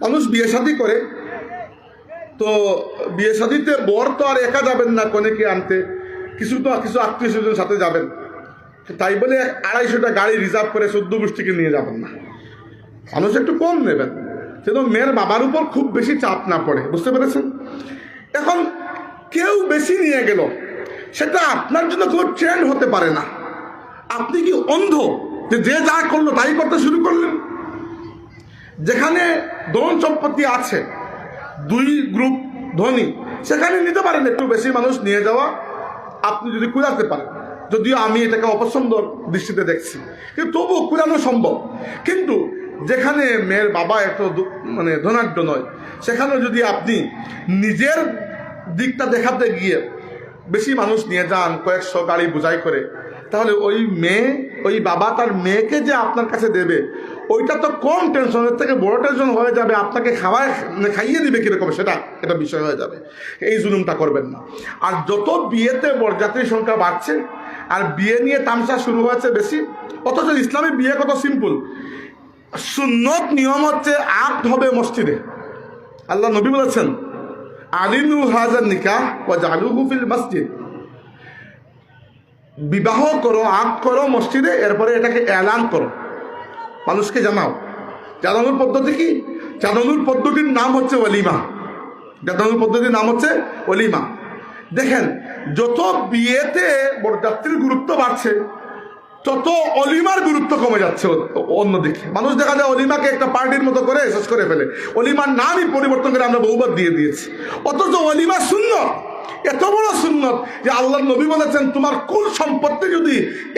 মানুষ বিয়ে শাদী করে। তো বিয়ে শাদিতে বর তো আর একা যাবেন না কনেকে আনতে। কিছু তো, কিছু আত্মীয় স্বজন সাথে যাবেন। তাই বলে আড়াইশোটা গাড়ি রিজার্ভ করে চোদ্দ গোষ্ঠীকে নিয়ে যাবেন না। মানুষ একটু কম নেবেন। যেন মেয়ের বাবার উপর খুব বেশি চাপ না পড়ে। বুঝতে পেরেছেন? এখন কেউ বেশি নিয়ে গেল, সেটা আপনার জন্য কোনো ট্রেন্ড হতে পারে না। আপনি কি অন্ধ যে যে যা করল তাই করতে শুরু করলেন? যেখানে ধন সম্পত্তি আছে, দুই গ্রুপ ধনী, সেখানে নিতে পারেন একটু বেশি মানুষ নিয়ে যাওয়া, আপনি যদি কুড়াতে পারেন। যদিও আমি এটাকে অপছন্দ দৃষ্টিতে দেখছি। কিন্তু তবু কুড়ানো সম্ভব। কিন্তু যেখানে মেয়ের বাবা এত মানে ধনাঢ্য নয়, সেখানে যদি আপনি নিজের দিকটা দেখাতে গিয়ে বেশি মানুষ নিয়ে যান, কয়েকশো গাড়ি বোঝাই করে, তাহলে ওই মেয়ে, ওই বাবা তার মেয়েকে যে আপনার কাছে দেবে ওইটা তো কম টেনশনের থেকে বড় টেনশন হয়ে যাবে, আপনাকে খাওয়ায় মানে খাইয়ে দিবে কীরকম, সেটা, এটা বিষয় হয়ে যাবে। এই জুলুমটা করবেন না। আর যত বিয়েতে বরযাত্রীর সংখ্যা বাড়ছে, আর বিয়ে নিয়ে তামসা শুরু হয়েছে বেশি, অথচ ইসলামী বিয়ে কত সিম্পল সুন্নত নিয়ম হচ্ছে আট হবে মসজিদে। আল্লাহ নবী বলেছেন আলিনু হাজার নিকাহ ও জালুহু মসজিদ। বিবাহ করো আগ করো মসজিদে, এরপরে এটাকে এলান করো। মানুষকে জানাও। জানানোর পদ্ধতি কি? জানানোর পদ্ধতির নাম হচ্ছে অলিমা। জানানোর পদ্ধতির নাম হচ্ছে অলিমা। দেখেন, যত বিয়েতে বরযাত্রীর গুরুত্ব বাড়ছে, তত অলিমার গুরুত্ব কমে যাচ্ছে অন্যদিকে। মানুষ দেখা যায় অলিমাকে একটা পার্টির মতো করে শেষ করে ফেলে। অলিমার নামই পরিবর্তন করে আমরা বহুবার দিয়ে দিয়েছি। অথচ অলিমা শূন্য। এত বড় সুন্নত যে আল্লাহ নবী বলেছেন, তোমার কুল সম্পত্তি যদি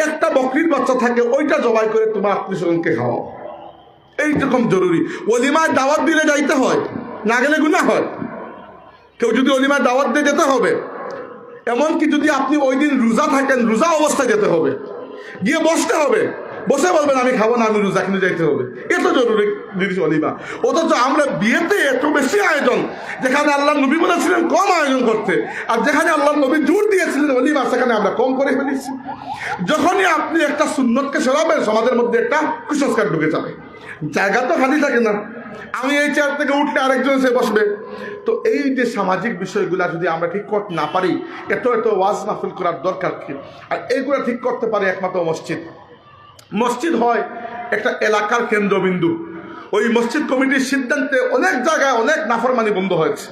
একটা বকরির বাচ্চা থাকে, ওইটা জবাই করে তোমার আত্মীয় স্বজনকে খাওয়াও। এইরকম জরুরি। অলিমার দাওয়াত দিলে যাইতে হয়, না গেলে গুণা হয়। কেউ যদি অলিমার দাওয়াত দিয়ে যেতে হবে, এমনকি যদি আপনি ওই দিন রোজা থাকেন, রোজা অবস্থায় যেতে হবে, গিয়ে বসতে হবে বসে বলবেন, আমি খাব না, আমি রোজা কিনে যাইতে হবে। এত জরুরি জিনিস অলিমা। অথচ আমরা বিয়েতে এত বেশি আয়োজন, যেখানে আল্লাহ নবী বলেছিলেন, কম আয়োজন করতে। আর যেখানে আল্লাহ নবী জোর দিয়েছিলেন, অলিমা, সেখানে আমরা কম করে ফেলেছি। যখনই আপনি একটা সুন্নতকে সরাবেন, সমাজের মধ্যে একটা কুসংস্কার ঢুকে যাবে। জায়গা তো খালি থাকে না। আমি এই চেয়ার থেকে উঠলে আরেকজন সে বসবে। তো এই যে সামাজিক বিষয়গুলো যদি আমরা ঠিক করতে না পারি, এত এত ওয়াজ মাহফিল করার দরকার কি? আর এইগুলো ঠিক করতে পারে একমাত্র মসজিদ। মসজিদ হয় একটা এলাকার কেন্দ্রবিন্দু। ওই মসজিদ কমিটির সিদ্ধান্তে অনেক জায়গায় অনেক নাফরমানি বন্ধ হয়েছে।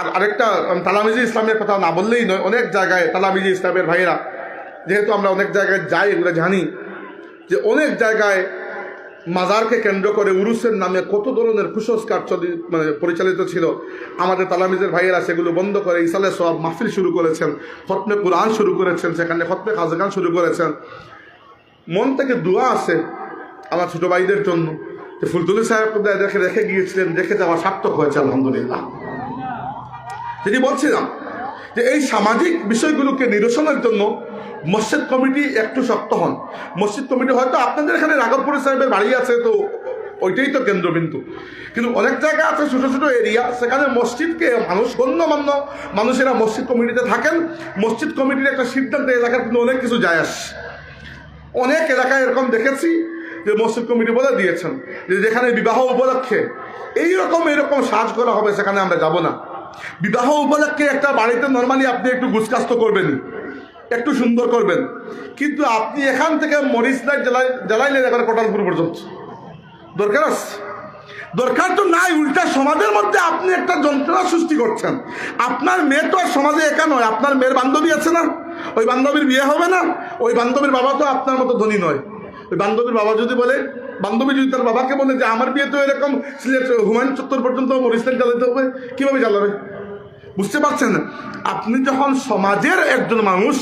আর আরেকটা তালামিজি ইসলামের কথা না বললেই নয়, অনেক জায়গায় তালামিজি ইসলামের ভাইয়েরা, যেহেতু আমরা অনেক জায়গায় যাই, এগুলো জানি, যে অনেক জায়গায় মাজারকে কেন্দ্র করে উরুসের নামে কত ধরনের কুসংস্কার চলি মানে পরিচালিত ছিল। আমাদের তালামিজের ভাইয়েরা সেগুলো বন্ধ করে ইসালে সব মাহফিল শুরু করেছেন, খতমে কোরআন শুরু করেছেন, সেখানে খতমে খাজগান শুরু করেছেন। মন থেকে দোয়া আছে আমার ছোট ভাইদের জন্য। যে ফুলতুলি সাহেব দেখে রেখে গিয়েছিলেন, দেখে যাওয়া সার্থক হয়েছে, আলহামদুলিল্লাহ। যেটি বলছিলাম যে এই সামাজিক বিষয়গুলোকে নিরসনের জন্য মসজিদ কমিটি একটু শক্ত হন। মসজিদ কমিটি হয়তো আপনাদের এখানে রাঘবপুর সাহেবের বাড়ি আছে, তো ওইটাই তো কেন্দ্রবিন্দু। কিন্তু অনেক জায়গা আছে, ছোটো ছোটো এরিয়া, সেখানে মসজিদকে মানুষ গণ্যমান্য মানুষেরা মসজিদ কমিটিতে থাকেন। মসজিদ কমিটির একটা সিদ্ধান্ত এলাকার কিন্তু অনেক কিছু যায় আসে। অনেক এলাকায় এরকম দেখেছি যে মসজিদ কমিটি বলে দিয়েছেন, যে যেখানে বিবাহ উপলক্ষে এইরকম এরকম সাজ করা হবে, সেখানে আমরা যাব না। বিবাহ উপলক্ষে একটা বাড়িতে নর্মালি আপনি একটু গুছকাস্ত করবেন একটু সুন্দর করবেন। কিন্তু আপনি এখান থেকে মরিচ নাই জ্বালাই, জ্বালাইলেন এবার কোটালপুর পর্যন্ত। দরকার আছে? দরকার তো নাই, উল্টা সমাজের মধ্যে আপনি একটা যন্ত্রণা সৃষ্টি করছেন। আপনার মেয়ে তো আর সমাজে একা নয়, আপনার মেয়ের বান্ধবী আছে না? ওই বান্ধবীর বিয়ে হবে না? ওই বান্ধবীর বাবা তো আপনার মতো ধনী নয়। ওই বান্ধবীর বাবা যদি বলে, বান্ধবী যদি তার বাবাকে বলে যে, আমার বিয়ে তো এরকম, সিলেট হুমায়ুন চত্বর পর্যন্ত মরিস্তান জ্বালাতে হবে কীভাবে জ্বালাবে? বুঝতে পারছেন? আপনি যখন সমাজের একজন মানুষ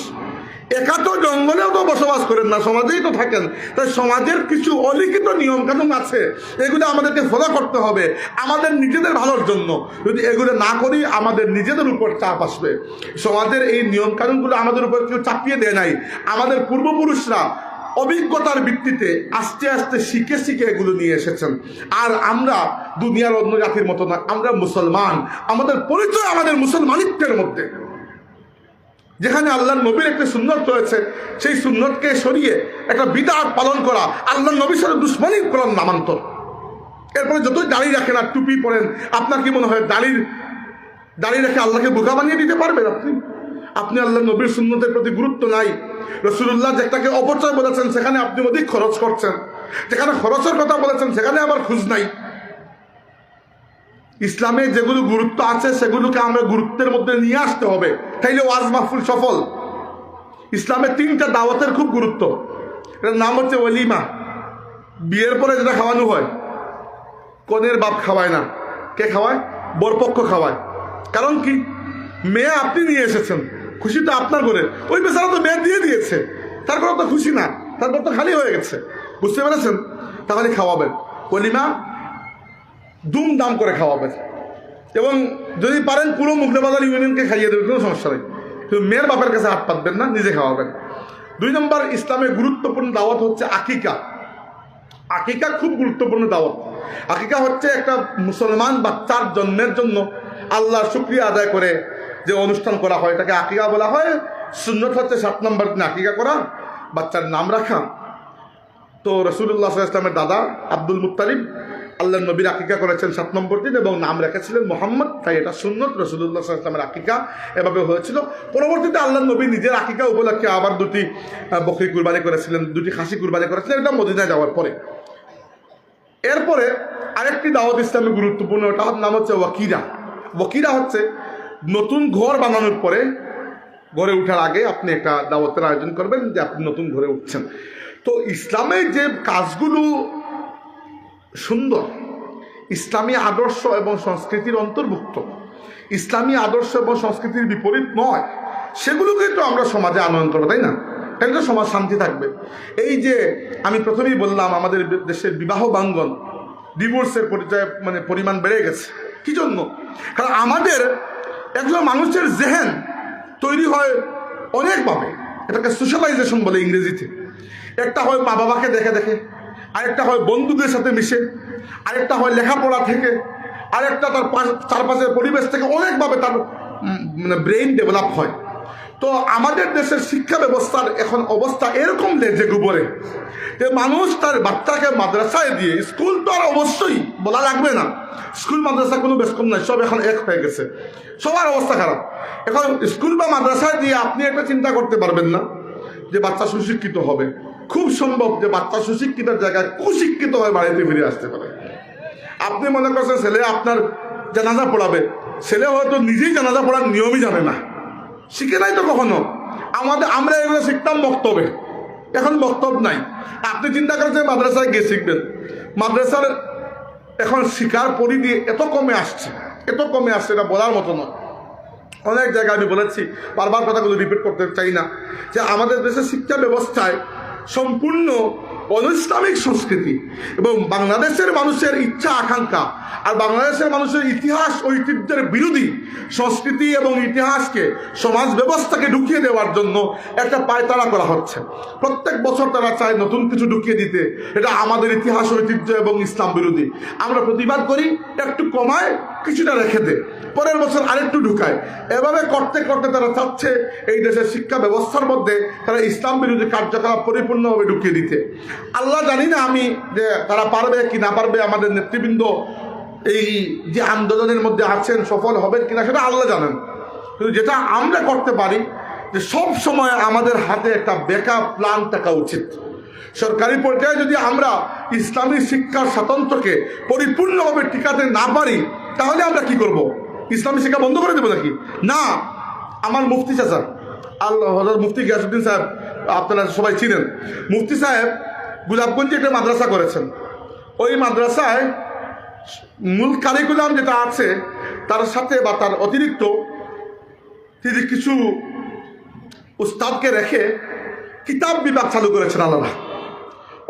একা তো জঙ্গলেও তো বসবাস করেন না, সমাজেই তো থাকেন। তাই সমাজের কিছু অলিখিত নিয়ম কানুন আছে, এগুলো আমাদেরকে ফলো করতে হবে আমাদের নিজেদের ভালোর জন্য। যদি এগুলো না করি, আমাদের নিজেদের উপর চাপ আসবে। সমাজের এই নিয়ম কানুনগুলো আমাদের উপর কেউ চাপিয়ে দেয় নাই। আমাদের পূর্বপুরুষরা অভিজ্ঞতার ভিত্তিতে আস্তে আস্তে শিখে শিখে এগুলো নিয়ে এসেছেন। আর আমরা দুনিয়ার অন্য জাতির মতো না আমরা মুসলমান। আমাদের পরিচয় আমাদের মুসলমানিত্বের মধ্যে। যেখানে আল্লাহর নবীর একটা সুন্নত রয়েছে, সেই সুন্নতকে সরিয়ে একটা বিদাত পালন করা আল্লাহ নবীর সাথে দুশ্মনী করার নামান্তর। এরপরে যতই দাড়ি রাখেন আর টুপি পরেন, আপনার কি মনে হয় দাড়ির, দাড়ি রেখে আল্লাহকে বোকা বানিয়ে দিতে পারবেন আপনি? আপনি আল্লাহ নবীর সুন্নতের প্রতি গুরুত্ব নাই। রসুল্লাহ যেটাকে অপচয় বলেছেন, সেখানে আপনি অধিক খরচ করছেন। যেখানে খরচের কথা বলেছেন, সেখানে আবার খুঁজ নাই। ইসলামে যেগুলো গুরুত্ব আছে, সেগুলোকে আমরা গুরুত্বের মধ্যে নিয়ে আসতে হবে। তাইলে ওয়াজ মাহফুল সফল। ইসলামের তিনটা দাওয়াতের খুব গুরুত্ব। এটার নাম হচ্ছে ওলিমা। বিয়ের পরে যেটা খাওয়ানো হয়, কনের বাপ খাওয়ায় না। কে খাওয়ায়? বরপক্ষ খাওয়ায়। কারণ কি? মেয়ে আপনি নিয়ে এসেছেন। খুশি তো আপনার করে ওই বেচারা তো মেয়ে দিয়ে দিয়েছে। তারপর তো খুশি না। তারপর তো খালি হয়ে গেছে। বুঝতে পেরেছেন? তাহলে খাওয়াবেন। অলিমা দুমদাম করে খাওয়াবেন এবং যদি পারেন পুরো মুগলাবাজার ইউনিয়নকে খাইয়ে দেবেন, কোনো সমস্যা নেই। কিন্তু মেয়ের বাপের কাছে হাত পাতবেন না, নিজে খাওয়াবেন দুই নম্বর ইসলামের গুরুত্বপূর্ণ দাওয়াত হচ্ছে আকিকা। আকিকা খুব গুরুত্বপূর্ণ দাওয়াত। আকিকা হচ্ছে একটা মুসলমান বাচ্চার জন্মের জন্য আল্লাহর শুক্রিয়া আদায় করে যে অনুষ্ঠান করা হয়। তাকে আকিকা বলা হয়। সুন্নত হচ্ছে সাত নম্বর দিন আকিকা করা, বাচ্চার নাম রাখা। তো রসুল্লাহ ইসলামের দাদা আব্দুল মুতালিব আল্লাহ নবীর আকিকা করেছেন সাত নম্বর দিন এবং নাম রেখেছিলেন মোহাম্মদ, তাই এটা সুন্নত রসুল্লাহ ইসলামের আকিকা। এভাবে হয়েছিল। পরবর্তীতে আল্লাহ নবী নিজের আকিকা উপলক্ষে আবার দুটি বকরি কুরবানি করেছিলেন, দুটি খাসি কুরবানি করেছিলেন, এটা মদিনায় যাওয়ার পরে। এরপরে আরেকটি দাওয়াত ইসলামে গুরুত্বপূর্ণ, ওটা নাম হচ্ছে ওয়াকিরা। ওয়াকিরা হচ্ছে নতুন ঘর বানানোর পরে ঘরে ওঠার আগে আপনি একটা দাওয়াতের আয়োজন করবেন যে আপনি নতুন ঘরে উঠছেন। তো ইসলামের যে কাজগুলো সুন্দর। ইসলামী আদর্শ এবং সংস্কৃতির অন্তর্ভুক্ত। ইসলামী আদর্শ এবং সংস্কৃতির বিপরীত নয়। সেগুলোকে তো আমরা সমাজে আনয়ন করব তাই না? তাই তো সমাজ শান্তি থাকবে। এই যে আমি প্রথমেই বললাম, আমাদের দেশের বিবাহ বাঙ্গন ডিভোর্সের পরিচয় মানে পরিমাণ বেড়ে গেছে। কি জন্য? কারণ আমাদের একজন মানুষের জেহেন তৈরি হয় অনেকভাবে। এটাকে সোশ্যালাইজেশন বলে ইংরেজিতে। একটা হয় মা বাবাকে দেখে দেখে আরেকটা হয় বন্ধুদের সাথে মিশে, আরেকটা হয় লেখাপড়া থেকে, আরেকটা তার পাশ- চারপাশের পরিবেশ থেকে অনেকভাবে তার মানে ব্রেইন ডেভেলপ হয়। তো আমাদের দেশের শিক্ষা ব্যবস্থার এখন অবস্থা এরকম লেজে গোবরে যে মানুষ তার বাচ্চাকে মাদ্রাসায় দিয়ে, স্কুল তো আর অবশ্যই বলা লাগবে না। স্কুল, মাদ্রাসা কোনো বেশ কম নাই, সব এখন এক হয়ে গেছে। সবার অবস্থা খারাপ। এখন স্কুল বা মাদ্রাসায় দিয়ে আপনি একটা চিন্তা করতে পারবেন না যে বাচ্চা সুশিক্ষিত হবে। খুব সম্ভব যে বাচ্চা সুশিক্ষিতের জায়গায় কুশিক্ষিত হয়ে বাড়িতে ফিরে আসতে পারে। আপনি মনে করছেন ছেলে আপনার জানাজা পড়াবে। ছেলে হয়তো নিজেই জানাজা পড়ার নিয়মই জানে না। শিখে নাই তো কখনো? আমাদের, আমরা এগুলো শিখতাম বক্তব্যে। এখন বক্তব্য নাই। আপনি চিন্তা করেছেন মাদ্রাসায় গিয়ে শিখবেন। মাদ্রাসার এখন শিকার পরিধি এত কমে আসছে। এত কমে আসছে এটা বলার মতো নয়। অনেক জায়গায় আমি বলেছি, বারবার কথাগুলো রিপিট করতে চাই না। যে আমাদের দেশের শিক্ষা ব্যবস্থায় সম্পূর্ণ অনৈসলামিক সংস্কৃতি এবং বাংলাদেশের মানুষের ইচ্ছা, আকাঙ্ক্ষা আর বাংলাদেশের মানুষের ইতিহাস, ঐতিহ্যের বিরোধী সংস্কৃতি এবং ইতিহাসকে সমাজ ব্যবস্থাকে ঢুকিয়ে দেওয়ার জন্য একটা পায়তারা করা হচ্ছে। প্রত্যেক বছর তারা চায় নতুন কিছু ঢুকিয়ে দিতে। এটা আমাদের ইতিহাস, ঐতিহ্য এবং ইসলাম বিরোধী। আমরা প্রতিবাদ করি, একটু কমায় কিছুটা রেখে দে। পরের বছর আরেকটু ঢুকায়। এভাবে করতে করতে তারা চাচ্ছে এই দেশের শিক্ষা ব্যবস্থার মধ্যে তারা ইসলাম বিরোধী কার্যকলাপ পরিপূর্ণভাবে ঢুকিয়ে দিতে। আল্লাহ জানি না আমি যে তারা পারবে কি না পারবে, আমাদের নেতৃবৃন্দ এই যে আন্দোলনের মধ্যে আছেন, সফল হবেন কিনা সেটা আল্লাহ জানেন। কিন্তু যেটা আমরা করতে পারি যে সব সময় আমাদের হাতে একটা ব্যাকআপ প্ল্যান থাকা উচিত। সরকারি পর্যায়ে যদি আমরা ইসলামী শিক্ষার স্বাতন্ত্রকে পরিপূর্ণভাবে টিকাতে না পারি, তাহলে আমরা কি করব? ইসলামী শিক্ষা বন্ধ করে দেবো নাকি? না, আমার মুফতি চাচা, আল্লাহ হজরত মুফতি গিয়াসুদ্দিন সাহেব, আপনারা সবাই ছিলেন মুফতি সাহেব গুলাবগঞ্জে একটা মাদ্রাসা করেছেন। ওই মাদ্রাসায় মূল কারিকুলাম যেটা আছে, তার সাথে বা তার অতিরিক্ত তিনি কিছু উস্তাদকে রেখে কিতাব বিভাগ চালু করেছেন আল্লাহ।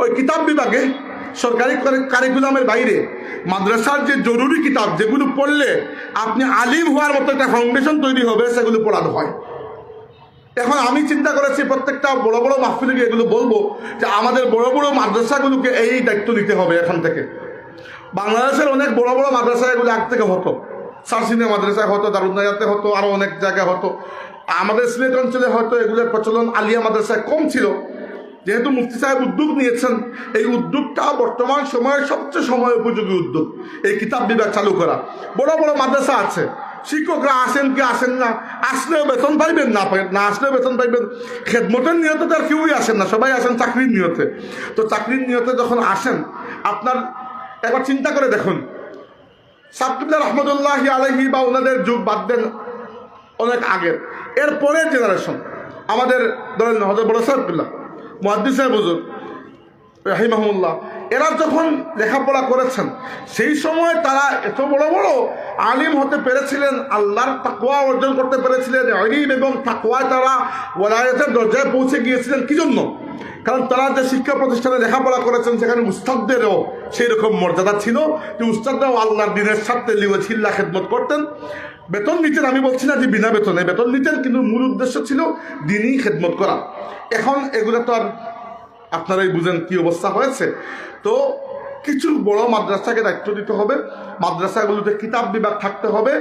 ওই কিতাব বিভাগে সরকারি কারি- কারিকুলামের বাইরে মাদ্রাসার যে জরুরি কিতাব যেগুলো পড়লে আপনি আলিম হওয়ার মতো একটা ফাউন্ডেশন তৈরি হবে, সেগুলো পড়ানো হয়। এখন আমি চিন্তা করেছি প্রত্যেকটা বড় বড় মাহফিলে এগুলো বলব যে আমাদের বড় বড় মাদ্রাসাগুলোকে এই দায়িত্ব নিতে হবে এখান থেকে। বাংলাদেশের অনেক বড় বড় মাদ্রাসা এগুলো আগ থেকে হতো। সারসিনে মাদ্রাসায় হতো দারুদ্দায়াতে হতো আরও অনেক জায়গায় হতো। আমাদের সিলেট অঞ্চলে হয়তো এগুলোর প্রচলন আলিয়া মাদ্রাসায় কম ছিল। যেহেতু মুফতি সাহেব উদ্যোগ নিয়েছেন, এই উদ্যোগটা বর্তমান সময়ের সবচেয়ে সময় উপযোগী উদ্যোগ, এই কিতাব বিভাগ চালু করা। বড় বড় মাদ্রাসা আছে, শিক্ষকরা আসেন কি আসেন না, আসলেও বেতন পাইবেন না না আসলেও বেতন পাইবেন। খেদমতের নিয়তে তো আর কেউই আসেন না, সবাই আসেন চাকরির নিয়তে। তো চাকরির নিয়তে যখন আসেন, আপনার একবার চিন্তা করে দেখুন। সাবকিবুল্লাহ রহমতুল্লাহ আলহি বা ওনাদের যুগ বাদ দেন অনেক আগের। এর পরের জেনারেশন আমাদের ধরেন হজরত বড় সাহেবুল্লাহ মহাদ্দিস সাহেব হুজুর রাহিমাহমুল্লাহ এরা যখন লেখাপড়া করেছেন, সেই সময় তারা এত বড় বড় আলিম হতে পেরেছিলেন, আল্লাহর তাকোয়া অর্জন করতে পেরেছিলেন, আলিম এবং তাকোয়ায় তারা ওলায়তের দরজায় পৌঁছে গিয়েছিলেন। কি জন্য? কারণ তারা যে শিক্ষা প্রতিষ্ঠানে লেখাপড়া করেছেন, সেখানে উস্তাদদেরও সেই রকম মর্যাদা ছিল যে উস্তাদরাও আল্লাহর দিনের স্বার্থে লিওয়াছিল্লা খেদমত করতেন। বেতন নিতেন, আমি বলছি না যে বিনা বেতনে, বেতন নিতেন, কিন্তু মূল উদ্দেশ্য ছিল দিনই খেদমত করা। এখন এগুলো তো আর আপনারাই বুঝেন কি অবস্থা হয়েছে। তো কিছু বড় মাদ্রাসাকে দায়িত্ব দিতে হবে। মাদ্রাসাগুলোতে কিতাব বিভাগ থাকতে হবে,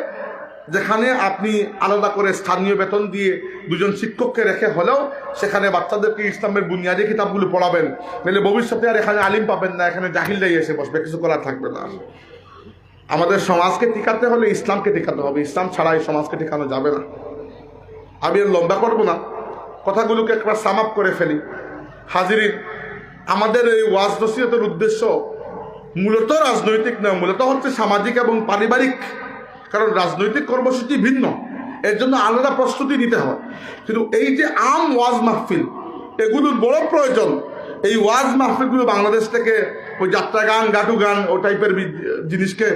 যেখানে আপনি আলাদা করে স্থানীয় বেতন দিয়ে দুজন শিক্ষককে রেখে হলেও সেখানে বাচ্চাদেরকে ইসলামের বুনিয়াদী কিতাবগুলো পড়াবেন। নাহলে ভবিষ্যতে আর এখানে আলিম পাবেন না, এখানে জাহিলরাই এসে বসবে, কিছু করার থাকবে না। আমাদের সমাজকে টিকাতে হলে ইসলামকে টিকাতে হবে। ইসলাম ছাড়া এই সমাজকে টিকানো যাবে না। আমি আর লম্বা করব না। কথাগুলোকে একবার সাম আপ করে ফেলি। হাজিরিন, আমাদের এই ওয়াজ নসিহতের উদ্দেশ্য মূলত রাজনৈতিক নয়, মূলত হচ্ছে সামাজিক এবং পারিবারিক। কারণ রাজনৈতিক কর্মসূচি ভিন্ন, এর জন্য আলাদা প্রস্তুতি নিতে হয়। কিন্তু এই যে আম ওয়াজ মাহফিল, এগুলোর বড় প্রয়োজন, এই ওয়াজ মাহফিলগুলো বাংলাদেশ থেকে ওই যাত্রা গান, গাটু গান, ও টাইপের জিনিসকে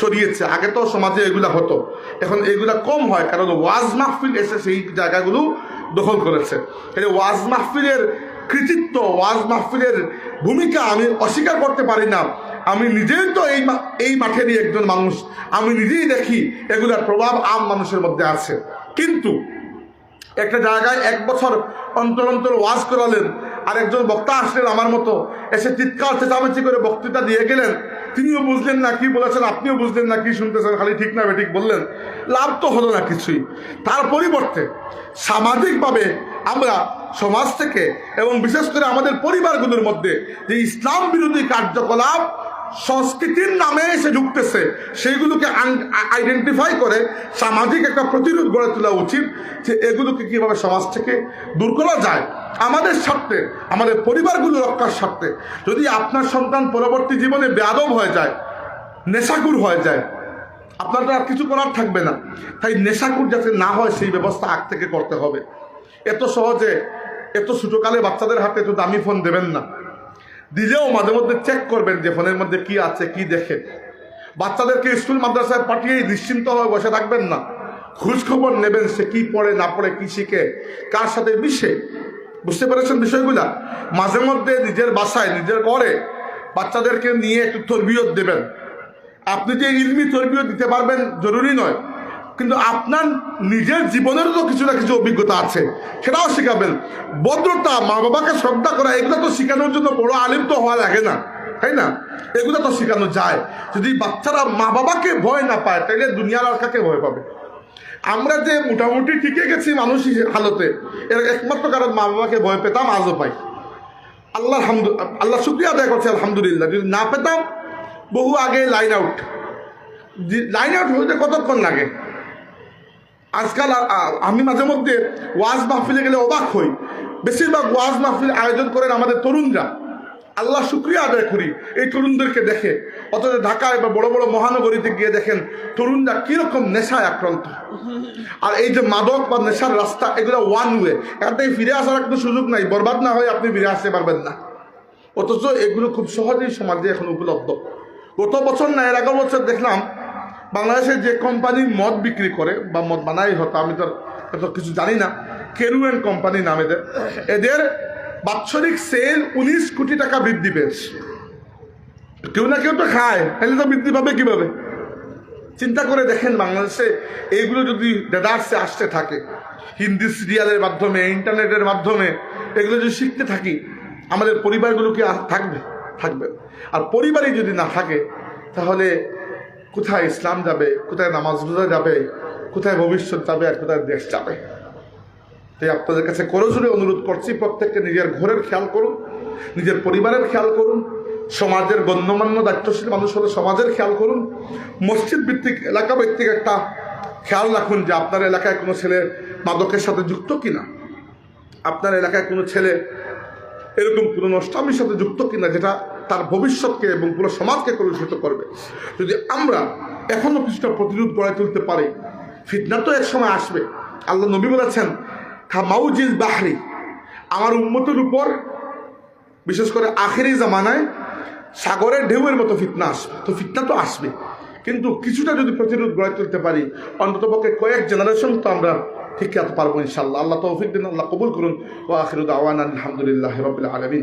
সরিয়েছে। আগে তো সমাজে এগুলা হতো, এখন এগুলা কম হয়, কারণ ওয়াজ মাহফিল এসে সেই জায়গাগুলো দখল করেছে। এই ওয়াজ মাহফিলের কৃতিত্ব ওয়াজ মাহফিলের ভূমিকা আমি অস্বীকার করতে পারি না। আমি নিজেই তো এই এই মাঠেরই একজন মানুষ। আমি নিজেই দেখি এগুলার প্রভাব আম মানুষের মধ্যে আছে। কিন্তু একটা জায়গায় এক বছর অন্তর অন্তর ওয়াজ করালেন আর একজন বক্তা আসলেন আমার মতো, এসে চিৎকার, চেঁচামেচি করে বক্তৃতা দিয়ে গেলেন। তিনিও বুঝলেন না কি বলেছেন, আপনিও বুঝলেন না কি শুনতেছেন, খালি ঠিক না ঠিক বললেন। লাভ তো হলো না কিছুই। তার পরিবর্তে সামাজিকভাবে আমরা সমাজ থেকে এবং বিশেষ করে আমাদের পরিবারগুলোর মধ্যে যে ইসলাম বিরোধী কার্যকলাপ সংস্কৃতির নামে এসে ঢুকতেছে, সেইগুলোকে আইডেন্টিফাই করে সামাজিক একটা প্রতিরোধ গড়ে তোলা উচিত যে এগুলোকে কীভাবে সমাজ থেকে দূর করা যায়। আমাদের স্বার্থে, আমাদের পরিবারগুলো রক্ষার স্বার্থে যদি আপনার সন্তান পরবর্তী জীবনে বেয়াদব হয়ে যায় নেশাকুর হয়ে যায়, আপনার আর কিছু করার থাকবে না। তাই নেশাকুর যাতে না হয়, সেই ব্যবস্থা আগ থেকে করতে হবে। এত সহজে এত ছোটোকালে বাচ্চাদের হাতে এত দামি ফোন দেবেন না। দিলেও মাঝে মধ্যে চেক করবেন যে ফোনের মধ্যে কি আছে, কি দেখে বাচ্চাদেরকে স্কুল, মাদ্রাসায় পাঠিয়ে নিশ্চিন্ত হয়ে বসে থাকবেন না। খোঁজ খবর নেবেন সে কি পড়ে, না পড়ে, কি শিখে, কার সাথে মিশে। বুঝতে পেরেছেন বিষয়গুলা? মাঝে মধ্যে নিজের বাসায়, নিজের ঘরে বাচ্চাদেরকে নিয়ে একটু তরবিয়ত দেবেন। আপনি যে ইলমি তরবিয়ত দিতে পারবেন, জরুরি নয়। কিন্তু আপনার নিজের জীবনের তো কিছু না কিছু অভিজ্ঞতা আছে। সেটাও শেখাবেন। ভদ্রতা মা বাবাকে শ্রদ্ধা করা, এগুলো তো শেখানোর জন্য বড় আলিম তো হওয়া লাগে না, তাই না? এগুলো তো শেখানো যায়। যদি বাচ্চারা মা বাবাকে ভয় না পায় তাহলে দুনিয়ার আর কাকে ভয় পাবে? আমরা যে মোটামুটি টিকে গেছি মানুষ হালতে, এর একমাত্র কারণ মা বাবাকে ভয় পেতাম, আজও পাই। আল্লাহ আল্লাহ শুক্রিয়া আদায় করছে, আলহামদুলিল্লাহ। যদি না পেতাম, বহু আগে লাইন আউট লাইন আউট হইতে কতক্ষণ লাগে? আজকাল আমি মাঝে মধ্যে ওয়াজ মাহফিলে গেলে অবাক হই। বেশিরভাগ ওয়াজ মাহফিল আয়োজন করেন আমাদের তরুণরা। আল্লাহ শুক্রিয়া আদায় করি এই তরুণদেরকে দেখে। অথচ ঢাকায় বা বড় বড় মহানগরীতে গিয়ে দেখেন তরুণরা কীরকম নেশায় আক্রান্ত। আর এই যে মাদক বা নেশার রাস্তা, এগুলো ওয়ান ওয়ে এখান থেকে ফিরে আসার কোনো সুযোগ নাই, বরবাদ না হয়ে আপনি ফিরে আসতে পারবেন না। অথচ এগুলো খুব সহজেই সমাজে এখন উপলব্ধ। গত বছর না, এর আগের বছর দেখলাম বাংলাদেশে যে কোম্পানি মদ বিক্রি করে বা মদ বানাই হতো, আমি তো এত কিছু জানি না। কেরুয়েন কোম্পানি নাম এদের। এদের বাৎসরিক সেল উনিশ কোটি টাকা বৃদ্ধি পেয়েছে। কেউ না কেউ তো খায়, তাহলে তো বৃদ্ধি পাবে কীভাবে? চিন্তা করে দেখেন বাংলাদেশে এইগুলো যদি ডেডার্সে আসতে থাকে, হিন্দি সিরিয়ালের মাধ্যমে ইন্টারনেটের মাধ্যমে, এগুলো যদি শিখতে থাকি, আমাদের পরিবারগুলো কি থাকবে? থাকবে। আর পরিবারই যদি না থাকে, তাহলে কোথায় ইসলাম যাবে, কোথায় নামাজ রোজা যাবে, কোথায় ভবিষ্যৎ যাবে আর কোথায় দেশ যাবে। তাই আপনাদের কাছে করজোরে অনুরোধ করছি, প্রত্যেককে নিজের ঘরের খেয়াল করুন, নিজের পরিবারের খেয়াল করুন, সমাজের গণ্যমান্য দায়িত্বশীল মানুষ হলে সমাজের খেয়াল করুন, মসজিদ ভিত্তিক, এলাকা ভিত্তিক একটা খেয়াল রাখুন যে আপনার এলাকায় কোনো ছেলে মাদকের সাথে যুক্ত কিনা। আপনার এলাকায় কোনো ছেলে এরকম কোনো নষ্টামির সাথে যুক্ত কিনা, যেটা তার ভবিষ্যৎকে এবং পুরো সমাজকে কলুষিত করবে। যদি আমরা এখনও কিছুটা প্রতিরোধ গড়ে তুলতে পারি, ফিতনা তো এক সময় আসবে। আল্লাহ নবী বলেছেন খামাউজিল বাহরি। আমার উন্মতের উপর, বিশেষ করে আখেরি জামানায় সাগরের ঢেউয়ের মতো ফিতনা আসবে। তো ফিতনা তো আসবে। কিন্তু কিছুটা যদি প্রতিরোধ গড়ে তুলতে পারি, অন্ততপক্ষে কয়েক জেনারেশন তো আমরা ঠিক পারব ইনশাল্লাহ আল্লাহ তৌফিক দিন, আল্লাহ কবুল করুন। ও আখিরুদ আওয়ান আলহামদুলিল্লাহ রবিল আলমিন।